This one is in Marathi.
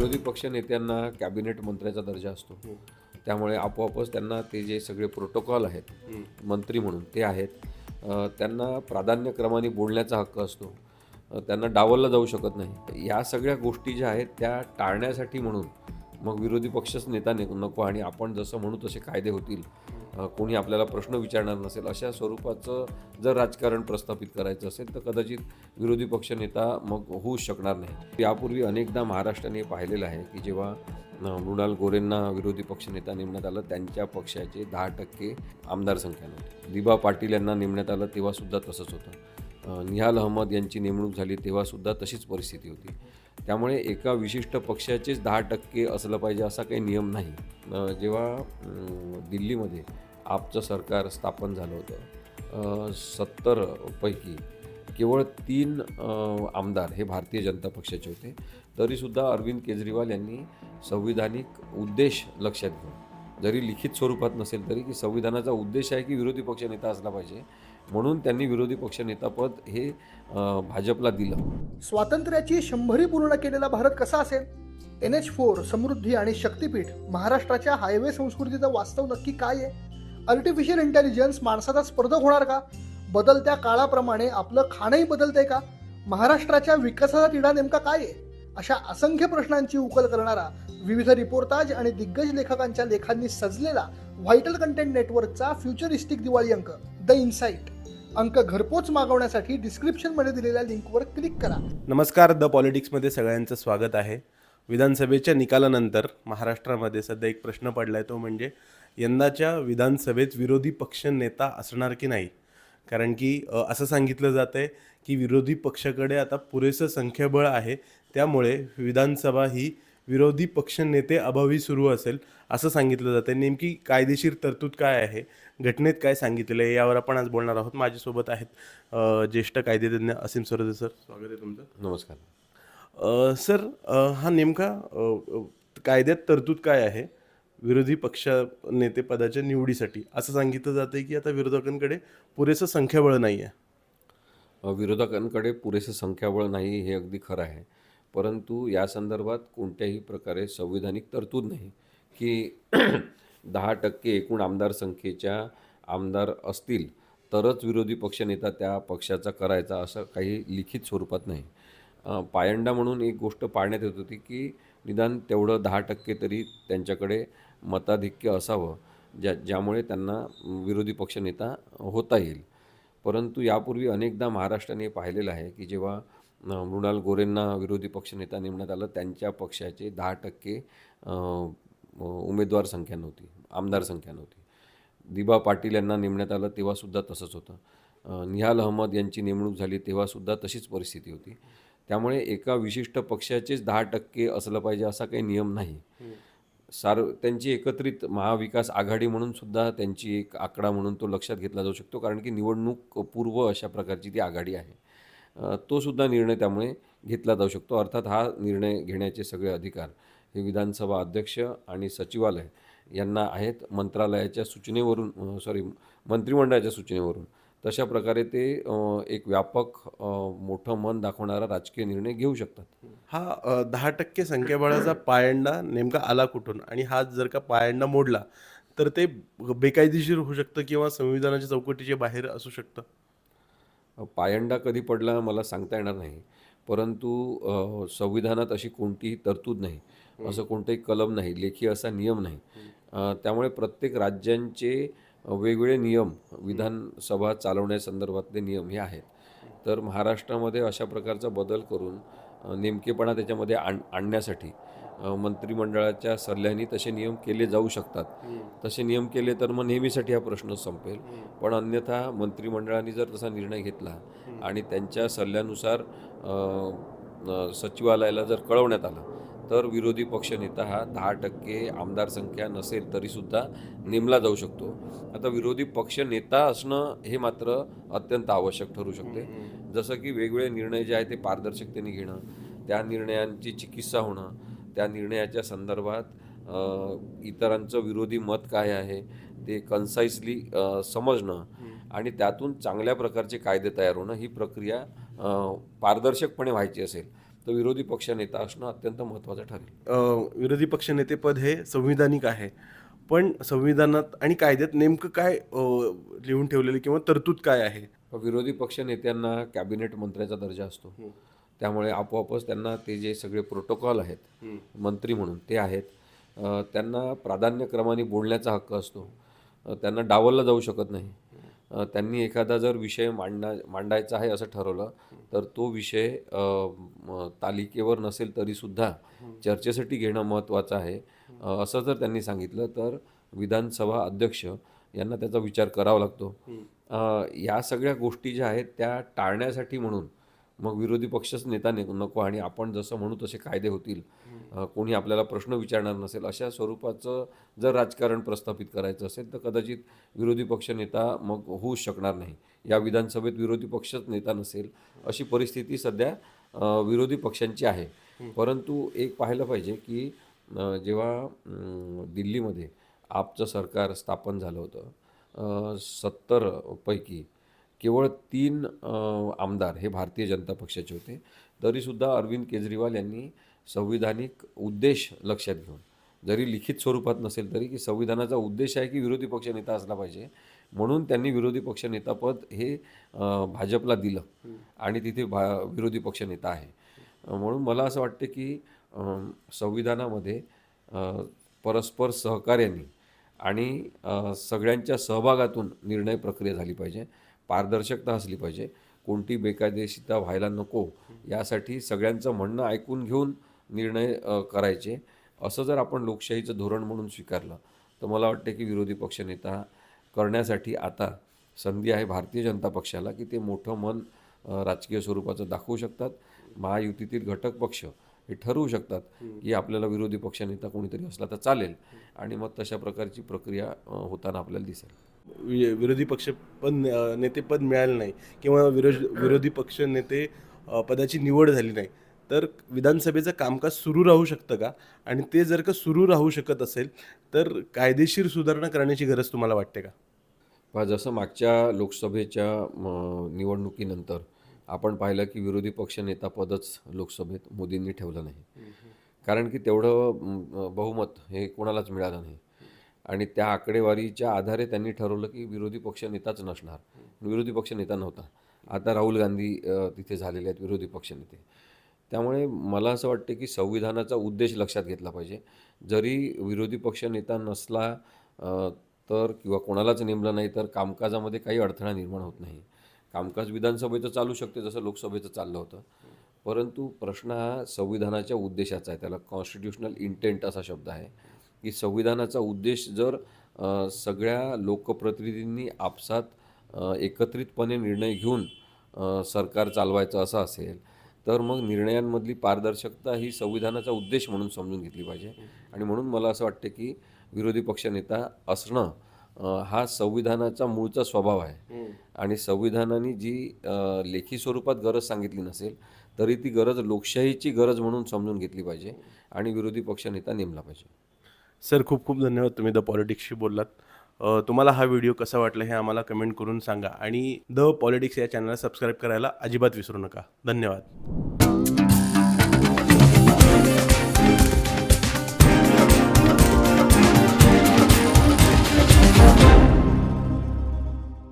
विरोधी पक्ष नेत्यांना कॅबिनेट मंत्र्याचा दर्जा असतो. त्यामुळे आपोआपच त्यांना ते जे सगळे प्रोटोकॉल आहेत मंत्री म्हणून ते आहेत त्यांना प्राधान्यक्रमाने बोलण्याचा हक्क असतो. त्यांना डावलला जाऊ शकत नाही. या सगळ्या गोष्टी ज्या आहेत त्या टाळण्यासाठी म्हणून मग विरोधी पक्षच नेता ने नको आणि आपण जसं म्हणू तसे कायदे होतील. कोणी आपल्याला प्रश्न विचारणार नसेल अशा स्वरूपाचं जर राजकारण प्रस्थापित करायचं असेल तर कदाचित विरोधी पक्ष नेता मग होऊ शकणार नाही. यापूर्वी अनेकदा महाराष्ट्राने पाहिलेलं आहे की जेव्हा मृणाल गोरेंना विरोधी पक्षनेता नेमण्यात आलं त्यांच्या पक्षाचे दहा टक्के आमदार संख्या नव्हती. दिबा पाटील यांना नेमण्यात आलं तेव्हासुद्धा तसंच होतं. निहाल अहमद यांची नेमणूक झाली तेव्हासुद्धा तशीच परिस्थिती होती. त्यामुळे एका विशिष्ट पक्षाचेच दहा टक्के असलं पाहिजे असा काही नियम नाही. जेव्हा दिल्लीमध्ये आपचं सरकार स्थापन झालं होतं सत्तर पैकी केवळ तीन आमदार हे भारतीय जनता पक्षाचे होते. तरीसुद्धा अरविंद केजरीवाल यांनी संविधानिक उद्देश लक्षात घेऊन जरी लिखित स्वरूपात नसेल तरी की संविधानाचा उद्देश आहे की विरोधी पक्षनेता असला पाहिजे. म्हणून त्यांनी विरोधी पक्षनेतापद हे भाजपला दिलं. स्वातंत्र्याची शंभरी पूर्ण केलेला भारत कसा असेल? एन एच फोर समृद्धी आणि शक्तीपीठ महाराष्ट्राच्या हायवे संस्कृतीचं वास्तव नक्की काय आहे? आर्टिफिशियल इंटेलिजन्स माणसाचा स्पर्धक होणार का? बदलत्या काळाप्रमाणे आपलं खाणंही बदलतंय का? महाराष्ट्राच्या विकासाचा तिढा नेमका काय आहे? अशा असंख्य प्रश्नांची उकल करणारा विविध रिपोर्टाज आणि दिग्गज लेखकांच्या लेखांनी सजलेला व्हायटल कंटेंट नेटवर्कचा फ्युचरिस्टिक दिवाळी अंक द इन्साइट. अंक घरपोच मागवण्यासाठी डिस्क्रिप्शनमध्ये दिलेल्या लिंकवर क्लिक करा. नमस्कार द पॉलिटिक्समध्ये सगळ्यांचं स्वागत आहे. विधानसभेच्या निकालानंतर महाराष्ट्रामध्ये सध्या एक प्रश्न पडला आहे तो म्हणजे यंदाच्या विधानसभेत विरोधी पक्ष नेता असणार की नाही? कारण की असं सांगितलं जातं आहे की विरोधी पक्षाकडे आता पुरेसं संख्याबळ आहे. त्यामुळे विधानसभा ही विरोधी पक्ष नेते अभावी सुरू असेल असं सांगितलं जातं नेमकी कायदेशीर तरतूद काय आहे? घटनेत काय सांगितलेलं आहे? यावर आपण आज बोलणार आहोत. माझ्यासोबत आहेत ज्येष्ठ कायदेतज्ञ असीम सरदे सर. स्वागत आहे तुमचं. नमस्कार. सर हा नेमका कायद्यात तरतूद काय आहे? विरोधी पक्ष नेतेपदाच्या निवडीसाठी. असं सांगितलं जातं की आता विरोधकांकडे पुरेसं संख्याबळ नाही आहे विरोधकांकडे पुरेसं संख्याबळ नाही हे अगदी खरं आहे. परंतु या संदर्भात कोणत्याही प्रकारे संविधानिक तरतूद नाही की दहा टक्के एकूण आमदार संख्येच्या आमदार असतील तरच विरोधी पक्षनेता त्या पक्षाचा करायचा असं काही लिखित स्वरूपात नाही. पायंडा म्हणून एक गोष्ट पाळण्यात येत होती की निदान तेवढं दहा टक्के तरी त्यांच्याकडे मताधिक्य असावं ज्या ज्यामुळे त्यांना विरोधी पक्षनेता होता येईल. परंतु यापूर्वी अनेकदा महाराष्ट्राने पाहिलेलं आहे की जेव्हा मृणाल गोरेंना विरोधी पक्षनेता नेमण्यात आलं त्यांच्या पक्षाचे दहा टक्के उमेदवार संख्या नव्हती आमदार संख्या नव्हती. दिबा पाटील यांना नेमण्यात आलं तेव्हासुद्धा तसंच होतं. निहाल अहमद यांची नेमणूक झाली तेव्हासुद्धा तशीच परिस्थिती होती. त्यामुळे एका विशिष्ट पक्षाचेच दहा टक्के असलं पाहिजे असा काही नियम नाही. सार त्यांची एकत्रित महाविकास आघाडी म्हणून सुद्धा त्यांची एक आकडा म्हणून तो लक्षात घेतला जाऊ शकतो कारण की निवडणूक पूर्व अशा प्रकारची ती आघाडी आहे. तो सुद्धा निर्णय त्यामुळे घेतला जाऊ शकतो अर्थात हा निर्णय घेण्याचे सगळे अधिकार हे विधानसभा अध्यक्ष आणि सचिवालय यांना आहेत. मंत्रालयाच्या सूचनेवरून सॉरी मंत्रिमंडळाच्या सूचनेवरून तशा प्रकारे ते एक व्यापक मोठं मन दाखवणारा राजकीय निर्णय घेऊ शकतात. हा दहा टक्के संख्याबळाचा पायंडा नेमका आला कुठून? आणि हा जर का पायंडा मोडला तर ते बेकायदेशीर होऊ शकतं किंवा संविधानाच्या चौकटीच्या बाहेर असू शकतं? पायंडा कधी पडला मला सांगता येणार नाही. परंतु संविधानात अशी कोणतीही तरतूद नाही. असं कोणतंही कलम नाही लेखी असा नियम नाही. त्यामुळे प्रत्येक राज्यांचे वेगवेगळे नियम विधानसभा चालवण्यासंदर्भातले नियम हे आहेत. तर महाराष्ट्रामध्ये अशा प्रकारचा बदल करून नेमकेपणा त्याच्यामध्ये आण आणण्यासाठी मंत्रिमंडळाच्या सल्ल्याने तसे नियम केले जाऊ शकतात. तसे नियम केले तर मग नेहमीसाठी हा प्रश्न संपेल. पण अन्यथा मंत्रिमंडळाने जर तसा निर्णय घेतला आणि त्यांच्या सल्ल्यानुसार सचिवालयाला जर कळवण्यात आलं तर विरोधी पक्षनेता हा दहा टक्के आमदार संख्या नसेल तरीसुद्धा नेमला जाऊ शकतो. आता विरोधी पक्ष नेता असणं हे मात्र अत्यंत आवश्यक ठरू शकते. जसं की वेगवेगळे निर्णय जे आहे ते पारदर्शकतेने घेणं त्या निर्णयांची चिकित्सा होणं त्या निर्णयाच्या संदर्भात इतरांचं विरोधी मत काय आहे ते कन्साइसली समजणं आणि त्यातून चांगल्या प्रकारचे कायदे तयार होणं ही प्रक्रिया पारदर्शकपणे व्हायची असेल. तर विरोधी पक्षनेता असणं अत्यंत महत्त्वाचं ठरेल. विरोधी पक्षनेतेपद हे संविधानिक आहे. पण संविधानात आणि कायद्यात नेमकं काय लिहून ठेवलेलं किंवा तरतूद काय आहे? विरोधी पक्षनेत्यांना कॅबिनेट मंत्र्याचा दर्जा असतो. त्यामुळे आपोआपच त्यांना ते जे सगळे प्रोटोकॉल आहेत मंत्री म्हणून ते आहेत त्यांना प्राधान्यक्रमाने बोलण्याचा हक्क असतो. त्यांना डावलला जाऊ शकत नाही. त्यांनी एखादा जर विषय मांडणा मांडायचा आहे असं ठरवलं तर तो विषय तालिकेवर नसेल तरीसुद्धा चर्चेसाठी घेणं महत्त्वाचं आहे. असं जर त्यांनी सांगितलं तर विधानसभा अध्यक्ष यांना त्याचा विचार करावा लागतो. या सगळ्या गोष्टी ज्या आहेत त्या टाळण्यासाठी म्हणून मग विरोधी पक्षच नेता ने नको आणि आपण जसं म्हणू तसे कायदे होतील. कोणी आपल्याला प्रश्न विचारणार नसेल अशा स्वरूपाचं जर राजकारण प्रस्थापित करायचं असेल तर कदाचित विरोधी पक्ष नेता मग होऊ शकणार नाही. या विधानसभेत विरोधी पक्षच नेता नसेल अशी परिस्थिती सध्या विरोधी पक्षांची आहे. परंतु एक पाहायला पाहिजे की जेव्हा दिल्लीमध्ये आपचं सरकार स्थापन झालं होतं सत्तर पैकी केवळ तीन आमदार हे भारतीय जनता पक्षाचे होते. तरीसुद्धा अरविंद केजरीवाल यांनी संविधानिक उद्देश लक्षात घेऊन. जरी लिखित स्वरूपात नसेल तरी की संविधानाचा उद्देश आहे की विरोधी पक्ष नेता असला पाहिजे म्हणून त्यांनी विरोधी पक्ष नेतापद हे भाजपला दिलं आणि तिथे भा विरोधी पक्ष नेता आहे. म्हणून मला असं वाटतं की संविधानामध्ये परस्पर सहकार्याने आणि सगळ्यांच्या सहभागातून निर्णय प्रक्रिया झाली पाहिजे पारदर्शकता असली पाहिजे कोणती बेकायदेशीरता व्हायला नको यासाठी सगळ्यांचं म्हणणं ऐकून घेऊन निर्णय करायचे. असं जर आपण लोकशाहीचं धोरण म्हणून स्वीकारलं तर मला वाटते की विरोधी पक्षनेता करण्यासाठी आता संधी आहे भारतीय जनता पक्षाला की ते मोठं मन राजकीय स्वरूपाचं दाखवू शकतात. महायुतीतील घटक पक्ष हे ठरवू शकतात की आपल्याला विरोधी पक्षनेता कोणीतरी असला तर चालेल. आणि मग तशा प्रकारची प्रक्रिया होताना आपल्याला दिसेल. वि- विरोधी पक्ष पण नेतेपद मिळालं नाही. किंवा विरोध विरोधी पक्ष नेते पदाची निवड झाली नाही. तर विधानसभेचं कामकाज सुरू राहू शकतं का? आणि ते जर का सुरू राहू शकत असेल तर कायदेशीर सुधारणा करण्याची गरज तुम्हाला वाटते का? जसं मागच्या लोकसभेच्या निवडणुकीनंतर आपण पाहिलं की विरोधी पक्ष नेतापदच लोकसभेत मोदींनी ठेवलं नाही. कारण की तेवढं बहुमत हे कोणालाच मिळालं नाही. आणि त्या आकडेवारीच्या आधारे त्यांनी ठरवलं की विरोधी पक्ष नेताच नसणार. विरोधी पक्ष नेता नव्हता. आता राहुल गांधी तिथे झालेले आहेत विरोधी पक्षनेते त्यामुळे मला असं वाटतं की संविधानाचा उद्देश लक्षात घेतला पाहिजे. जरी विरोधी पक्ष नेता नसला तर किंवा कोणालाच नेमलं नाही तर कामकाजामध्ये काही अडथळा निर्माण होत नाही. कामकाज विधानसभेचं चालू शकते जसं लोकसभेचं चाललं होतं. परंतु प्रश्न हा संविधानाच्या उद्देशाचा आहे. त्याला कॉन्स्टिट्युशनल इंटेंट असा शब्द आहे. की संविधानाचा उद्देश जर सगळ्या लोकप्रतिनिधींनी आपसात एकत्रितपणे निर्णय घेऊन सरकार चालवायचं असं असेल तर मग निर्णयांमधली पारदर्शकता ही संविधानाचा उद्देश म्हणून समजून घेतली पाहिजे. आणि म्हणून मला असं वाटतं की विरोधी पक्षनेता असणं हा संविधानाचा मूळचा स्वभाव आहे. आणि संविधानाने जी लेखी स्वरूपात गरज सांगितली नसेल तरी ती गरज लोकशाहीची गरज म्हणून समजून घेतली पाहिजे आणि विरोधी पक्षनेता नेमला पाहिजे. सर खूप खूप धन्यवाद तुम्ही द पॉलिटिक्सशी बोललात. तुम्हाला हा व्हिडिओ कसा वाटला हे आम्हाला कमेंट करून सांगा. आणि द पॉलिटिक्स या चॅनलला सबस्क्राईब करायला अजिबात विसरू नका. धन्यवाद.